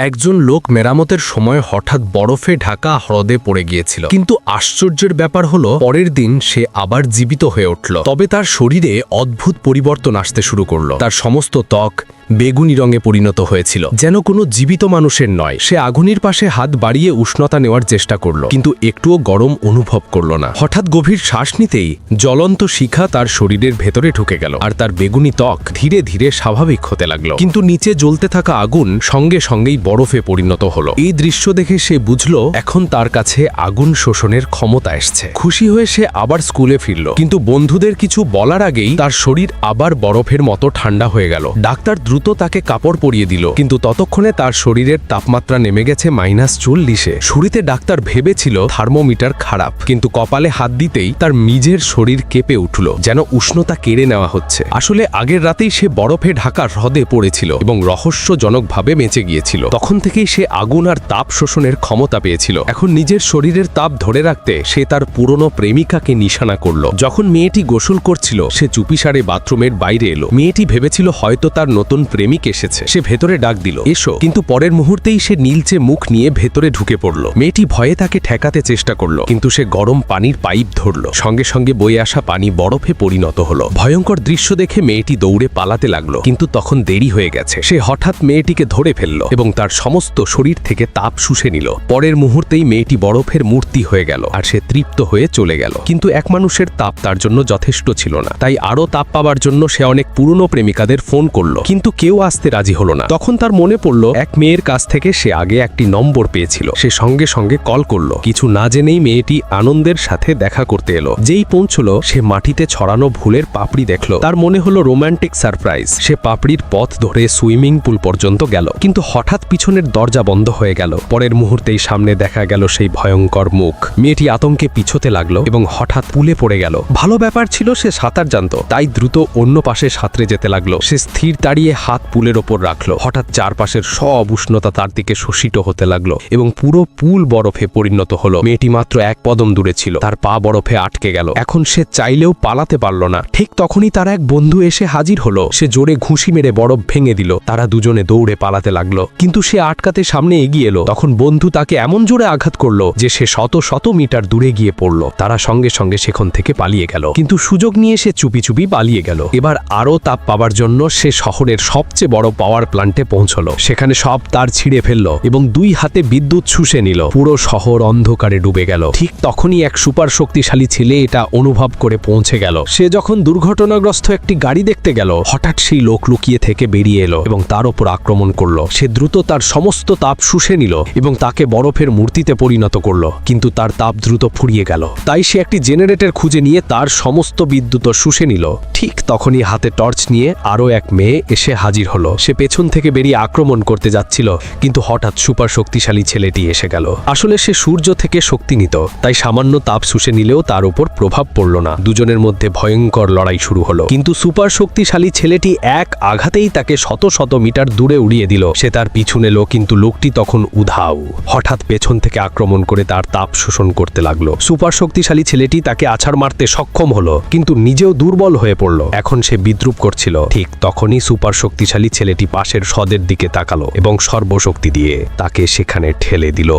একজন লোক মেরামতের সময় হঠাৎ বরফে ঢাকা হ্রদে পড়ে গিয়েছিল। কিন্তু আশ্চর্যের ব্যাপার হলো, পরের দিন সে আবার জীবিত হয়ে উঠল। তবে তার শরীরে অদ্ভুত পরিবর্তন আসতে শুরু করল। তার সমস্ত ত্বক বেগুনি রঙে পরিণত হয়েছিল। যেন কোনো জীবিত মানুষের নয়, সে আগুনের পাশে হাত বাড়িয়ে উষ্ণতা নেওয়ার চেষ্টা করল, কিন্তু একটুও গরম অনুভব করল না। হঠাৎ গভীর শ্বাস নিতেই জ্বলন্ত শিখা তার শরীরের ভেতরে ঢুকে গেল আর তার বেগুনি ত্বক ধীরে ধীরে স্বাভাবিক হতে লাগল। কিন্তু নিচে জ্বলতে থাকা আগুন সঙ্গে সঙ্গেই বরফে পরিণত হলো। এই দৃশ্য দেখে সে বুঝল, এখন তার কাছে আগুন শোষণের ক্ষমতা এসছে। খুশি হয়ে সে আবার স্কুলে ফিরল, কিন্তু বন্ধুদের কিছু বলার আগেই তার শরীর আবার বরফের মতো ঠান্ডা হয়ে গেল। ডাক্তার দ্রুত তাকে কাপড় পরিয়ে দিল। কিন্তু ততক্ষণে তার শরীরের তাপমাত্রা নেমে গেছে মাইনাস চল্লিশে। শুরুতে ডাক্তার ভেবেছিল থার্মোমিটার খারাপ, কিন্তু কপালে হাত দিতেই তার নিজের শরীর কেঁপে উঠল, যেন উষ্ণতা কেড়ে নেওয়া হচ্ছে। আসলে আগের রাতেই সে বরফে ঢাকা হ্রদে পড়েছিল এবং রহস্যজনকভাবে বেঁচে গিয়েছিল। তখন থেকেই সে আগুন আর তাপ শোষণের ক্ষমতা পেয়েছিল। এখন নিজের শরীরের তাপ ধরে রাখতে সে তার পুরনো প্রেমিকাকে নিশানা করল। যখন মেয়েটি গোসল করছিল, সে চুপিসারে বাথরুমের বাইরে এলো। মেয়েটি ভেবেছিল হয়তো তার নতুন প্রেমিক এসেছে। সে ভেতরে ডাক দিল, এসো। কিন্তু পরের মুহূর্তেই সে নীলচে মুখ নিয়ে ভেতরে ঢুকে পড়ল। মেয়েটি ভয়ে তাকে ঠেকাতে চেষ্টা করল, কিন্তু সে গরম পানির পাইপ ধরল। সঙ্গে সঙ্গে বয়ে আসা পানি বরফে পরিণত হলো। ভয়ঙ্কর দৃশ্য দেখে মেয়েটি দৌড়ে পালাতে লাগল, কিন্তু তখন দেরি হয়ে গেছে। সে হঠাৎ মেয়েটিকে ধরে ফেলল এবং তার সমস্ত শরীর থেকে তাপ শুষে নিল। পরের মুহূর্তেই মেয়েটি বরফের মূর্তি হয়ে গেল আর সে তৃপ্ত হয়ে চলে গেল। কিন্তু এক মানুষের তাপ তার জন্য যথেষ্ট ছিল না, তাই আরও তাপ পাওয়ার জন্য সে অনেক পুরনো প্রেমিকাদের ফোন করল। কিন্তু কেউ আসতে রাজি হলো না। তখন তার মনে পড়ল, এক মেয়ের কাছ থেকে সে আগে একটি নম্বর পেয়েছিল। সে সঙ্গে সঙ্গে কল করল। কিছু না জেনেই মেয়েটি আনন্দের সাথে দেখা করতে এলো। যেই পৌঁছলো, সে মাটিতে ছড়ানো ভুলের পাপড়ি দেখল। তার মনে হলো রোমান্টিক সারপ্রাইজ। সে পাপড়ির পথ ধরে সুইমিং পুল পর্যন্ত গেল। কিন্তু হঠাৎ পিছনের দরজা বন্ধ হয়ে গেল। পরের মুহূর্তেই সামনে দেখা গেল সেই ভয়ঙ্কর মুখ। মেয়েটি আতঙ্কে পিছোতে লাগল এবং হঠাৎ পুলে পড়ে গেল। ভালো ব্যাপার ছিল সে সাঁতার জানত, তাই দ্রুত অন্য পাশে সাঁতরে যেতে লাগল। সে স্থির দাঁড়িয়ে হাত পুলের ওপর রাখল। হঠাৎ চারপাশের সব উষ্ণতা তার দিকে শোষিত হতে লাগল এবং পুরো পুল বরফে পরিণত হলো। মেয়েটি মাত্র এক পদম দূরে ছিল। তার পা বরফে আটকে গেল। এখন সে চাইলেও পালাতে পারল না। ঠিক তখনই তার এক বন্ধু এসে হাজির হলো। সে জোরে ঘুষি মেরে বরফ ভেঙে দিল। তারা দুজনে দৌড়ে পালাতে লাগল। কিন্তু সে আটকাতে সামনে এগিয়ে এলো। তখন বন্ধু তাকে এমন জোরে আঘাত করল যে সে শত শত মিটার দূরে গিয়ে পড়ল। তারা সঙ্গে সঙ্গে সেখান থেকে পালিয়ে গেল। কিন্তু সুযোগ নিয়ে সে চুপি চুপি পালিয়ে গেল। এবার আরও তাপ পাওয়ার জন্য সে শহরের সবচেয়ে বড় পাওয়ার প্লান্টে পৌঁছলো। সেখানে সব তার ছিঁড়ে ফেলল এবং দুই হাতে বিদ্যুৎ শুষে নিল। পুরো শহর অন্ধকারে ডুবে গেল। ঠিক তখনই এক সুপার শক্তিশালী ছেলে এটা অনুভব করে পৌঁছে গেল। সে যখন দুর্ঘটনাগ্রস্ত একটি গাড়ি দেখতে গেল, হঠাৎ সেই লোক লুকিয়ে থেকে বেরিয়ে এলো এবং তার ওপর আক্রমণ করল। সে দ্রুত তার সমস্ত তাপ শুষে নিল এবং তাকে বরফের মূর্তিতে পরিণত করল, কিন্তু তার তাপ দ্রুত ফুরিয়ে গেল। তাই সে একটি জেনারেটর খুঁজে নিয়ে তার সমস্ত বিদ্যুৎ শুষে নিল। ঠিক তখনই হাতে টর্চ নিয়ে আরও এক মেয়ে এসে হাজির হলো। সে পেছন থেকে বেরিয়ে আক্রমণ করতে যাচ্ছিল, কিন্তু হঠাৎ সুপার শক্তিশালী ছেলেটি এসে গেল। আসলে সে সূর্য থেকে শক্তি নিত, তাই সামান্য তাপ শুষে নিলেও তার উপর প্রভাব পড়ল না। দুজনের মধ্যে ভয়ঙ্কর লড়াই শুরু হলো। কিন্তু সুপার শক্তিশালী ছেলেটি এক আঘাতেই তাকে শত শত মিটার দূরে উড়িয়ে দিল। সে তার পিছু নিল কিন্তু লোকটি তখন উধাও। হঠাৎ পেছন থেকে আক্রমণ করে তার তাপ শোষণ করতে লাগল। সুপার শক্তিশালী ছেলেটি তাকে আছাড় মারতে সক্ষম হলো, কিন্তু নিজেও দুর্বল হয়ে পড়ল। এখন সে বিদ্রুপ করছিল। ঠিক তখনই সুপার শক্তিশালী ছেলেটি পাশের সদের দিকে তাকালো এবং সর্বশক্তি দিয়ে তাকে সেখানে ঠেলে দিল।